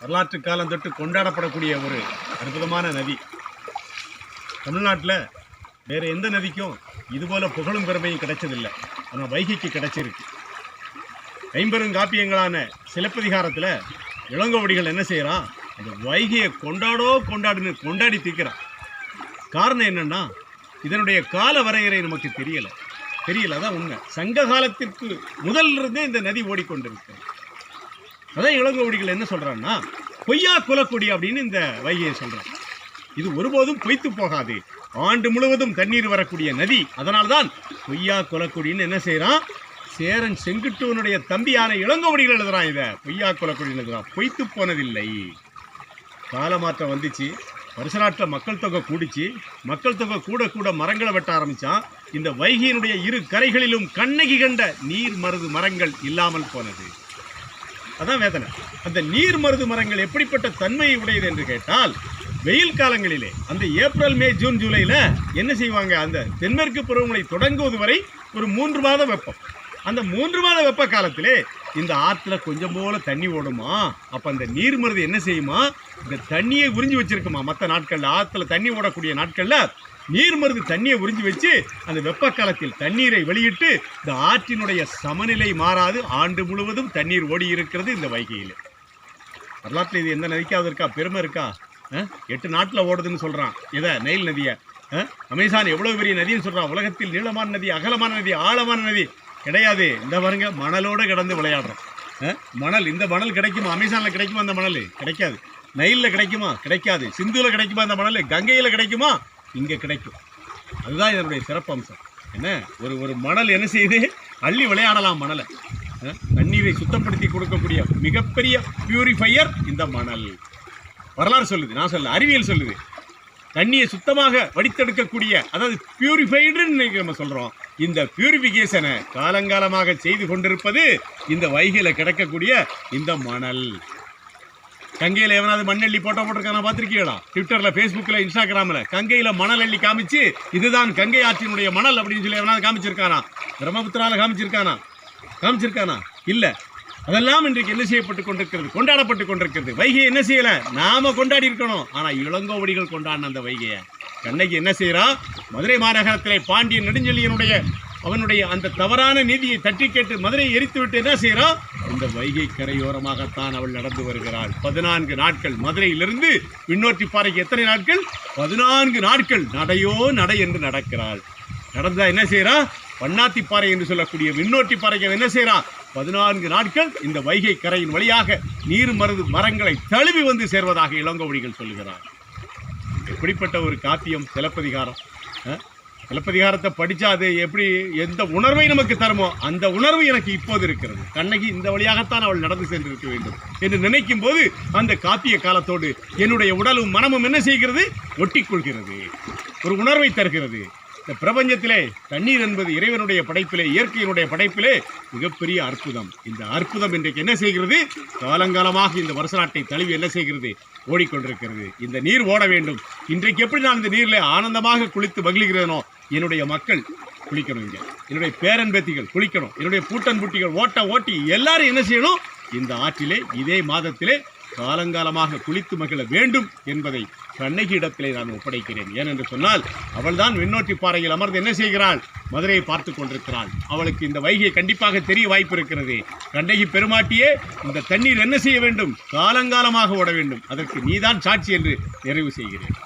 வரலாற்று காலம் தொட்டு கொண்டாடப்படக்கூடிய ஒரு அற்புதமான நதி. தமிழ்நாட்டில் வேறு எந்த நதிக்கும் இதுபோல் புகழும் பெருமையும் கிடைச்சதில்லை. ஆனால் வைகைக்கு கிடைச்சிருக்கு. ஐம்பெருங்காப்பியங்களான சிலப்பதிகாரத்தில் இளங்கோவடிகள் என்ன செய்கிறான் அந்த வைகையை கொண்டாடோ கொண்டாடுன்னு கொண்டாடி தீர்க்கிறான். காரணம் என்னென்னா இதனுடைய கால வரையறை நமக்கு தெரியலை. தெரியல அதான் உண்மை. சங்க காலத்திற்கு முதல்ல இருந்தே இந்த நதி ஓடிக்கொண்டிருக்கு. அதான் இளங்கோவடிகள் என்ன சொல்கிறான்னா பொய்யா குலக்குடி அப்படின்னு இந்த வைகையை சொல்கிறான் இது ஒருபோதும் பொய்த்து போகாது. ஆண்டு முழுவதும் தண்ணீர் வரக்கூடிய நதி. அதனால்தான் பொய்யா குலக்குடின்னு என்ன செய்கிறான் சேரன் செங்குட்டுவனுடைய தம்பியான இளங்கோவடிகள் எழுதுறான் இதை. பொய்யா குலக்குடின்னு எழுதுறான். பொய்த்து போனதில்லை. காலமாற்றம் வந்துச்சு. வருஷ நாட்டில் மக்கள் தொகை கூடிச்சு. மக்கள் தொகை கூட கூட மரங்களை வெட்ட ஆரம்பித்தான் இந்த வைகையினுடைய இரு கரைகளிலும் கண்ணகி கண்ட நீர் மருது மரங்கள் இல்லாமல் போனது. அதான் வேதனை. அந்த நீர் மருது மரங்கள் எப்படிப்பட்ட தன்மையை உடையது என்று கேட்டால் வெயில் காலங்களிலே அந்த ஏப்ரல் மே ஜூன் ஜூலையில் என்ன செய்வாங்க? அந்த தென்மேற்கு பருவமழை தொடங்குவது வரை ஒரு மூன்று மாத வெப்பம். அந்த மூன்று மாத வெப்ப காலத்திலே இந்த ஆற்றுல கொஞ்சம் போல தண்ணி ஓடுமா? அப்போ அந்த நீர்மருது என்ன செய்யுமா? இந்த தண்ணியை உறிஞ்சி வச்சுருக்குமா? மற்ற நாட்களில் ஆற்றுல தண்ணி ஓடக்கூடிய நாட்களில் நீர்மருது தண்ணியை உறிஞ்சி வச்சு அந்த வெப்ப காலத்தில் தண்ணீரை வெளியிட்டு இந்த ஆற்றினுடைய சமநிலை மாறாது. ஆண்டு முழுவதும் தண்ணீர் ஓடி இருக்கிறது இந்த வைகையில். வரலாற்றில் இது எந்த நதிக்காவது இருக்கா? பெருமை இருக்கா? எட்டு நாட்டில் ஓடுதுன்னு சொல்கிறான் எதை? நெயில் நதியை. அமேசான் எவ்வளோ பெரிய நதின்னு சொல்கிறான் உலகத்தில் நீளமான நதி அகலமான நதி ஆழமான நதி. கிடையாது. இந்த பாருங்க மணலோடு கிடந்து விளையாடுறோம். மணல் இந்த மணல் கிடைக்குமா? அமேசானில் கிடைக்குமா அந்த மணல்? கிடைக்காது. நைலில் கிடைக்குமா? கிடைக்காது. சிந்துவில் கிடைக்குமா அந்த மணல்? கங்கையில் கிடைக்குமா? இங்கே கிடைக்கும். அதுதான் இதனுடைய சிறப்பம்சம். என்ன? ஒரு ஒரு மணல் என்ன செய்யுது? அள்ளி விளையாடலாம் மணலை. தண்ணீரை சுத்தப்படுத்தி கொடுக்கக்கூடிய மிகப்பெரிய பியூரிஃபையர் இந்த மணல். வரலாறு சொல்லுது நான் சொல்ல அறிவியல் சொல்லுது. தண்ணியை சுத்தமாக வடித்தெடுக்கக்கூடிய அதாவது பியூரிஃபைடுன்னு நம்ம சொல்கிறோம் இந்த பியூரிஃபிகேஷனை காலங்காலமாக செய்து கொண்டிருப்பது இந்த வைகையில் கிடைக்கக்கூடிய இந்த மணல். கங்கையில் எவனாவது மண்ணள்ளி போட்டோ போட்டிருக்கான பார்த்துருக்கீங்களா? ட்விட்டரில் ஃபேஸ்புக்கில் இன்ஸ்டாகிராமில் கங்கையில் மணல் அள்ளி காமிச்சு இதுதான் கங்கை ஆற்றினுடைய மணல் அப்படின்னு சொல்லி எவனாவது காமிச்சிருக்கானா? பிரம்மபுத்திரால காமிச்சிருக்கானா? காமிச்சிருக்கானா? இல்லை. அதெல்லாம் இன்றைக்கு என்ன செய்யப்பட்டு கொண்டிருக்கிறது? கொண்டாடப்பட்டு கொண்டிருக்கிறது. வைகை என்ன செய்யலை? நாம கொண்டாடி இருக்கணும். ஆனால் இளங்கோவடிகள் கொண்டாடின அந்த வைகையை. கண்ணகி என்ன செய்கிறான் மதுரை மாநகரத்திலே பாண்டியன் நெடுஞ்செழியனுடைய அவனுடைய அந்த தவறான நீதியை தட்டி கேட்டு மதுரையை எரித்து விட்டு என்ன செய்கிறான்? இந்த வைகை கரையோரமாகத்தான் அவள் நடந்து வருகிறாள். பதினான்கு நாட்கள் மதுரையிலிருந்து விண்ணோற்றி பாறைக்கு எத்தனை நாட்கள்? பதினான்கு நாட்கள் நடையோ நடை என்று நடக்கிறாள். நடந்தா என்ன செய்றா வண்ணாத்திப்பாறை என்று சொல்லக்கூடிய விண்ணோட்டி பாறைக்கு என்ன செய்கிறான்? பதினான்கு நாட்கள் இந்த வைகை கரையின் வழியாக நீர் மருது மரங்களை தழுவி வந்து சேர்வதாக இளங்கோவடிகள் சொல்லுகிறார் எப்படிப்பட்ட ஒரு காப்பியம் சிலப்பதிகாரம். சிலப்பதிகாரத்தை படித்தா அது எப்படி எந்த உணர்வை நமக்கு தருமோ அந்த உணர்வு எனக்கு இப்போது இருக்கிறது. கண்ணகி இந்த வழியாகத்தான் அவள் நடந்து சென்றிருக்க வேண்டும் என்று நினைக்கும் போது அந்த காப்பிய காலத்தோடு என்னுடைய உடலும் மனமும் என்ன செய்கிறது? ஒட்டிக்கொள்கிறது. ஒரு உணர்வை தருகிறது. இந்த பிரபஞ்சத்திலே தண்ணீர் என்பது இறைவனுடைய படைப்பிலே இயற்கையினுடைய படைப்பிலே மிகப்பெரிய அற்புதம். இந்த அற்புதம் இன்றைக்கு என்ன செய்கிறது? காலங்காலமாக இந்த வருஷ நாட்டை தழுவி என்ன செய்கிறது? ஓடிக்கொண்டிருக்கிறது. இந்த நீர் ஓட வேண்டும். இன்றைக்கு எப்படி நான் இந்த நீரில் ஆனந்தமாக குளித்து மகிழ்கிறேனோ என்னுடைய மக்கள் குளிக்கணும் இங்கே. என்னுடைய பேரன் பேத்திகள் குளிக்கணும். என்னுடைய பூட்டன் புட்டிகள் ஓட்ட ஓட்டி எல்லாரும் என்ன செய்யணும்? இந்த ஆற்றிலே இதே மாதத்திலே காலங்காலமாக குளித்து மகிழ வேண்டும் என்பதை கண்ணகி இடத்திலே நான் ஒப்படைக்கிறேன். ஏனென்று சொன்னால் அவள்தான் விண்ணோட்டி பாறையில் அமர்ந்து என்ன செய்கிறாள்? மதுரையை பார்த்து கொண்டிருக்கிறாள். அவளுக்கு இந்த வைகை கண்டிப்பாக தெரிய வாய்ப்பு இருக்கிறது. கண்ணகி பெருமாட்டியே இந்த தண்ணீர் என்ன செய்ய வேண்டும்? காலங்காலமாக ஓட வேண்டும். அதற்கு நீதான் சாட்சி என்று நிறைவு செய்கிறேன்.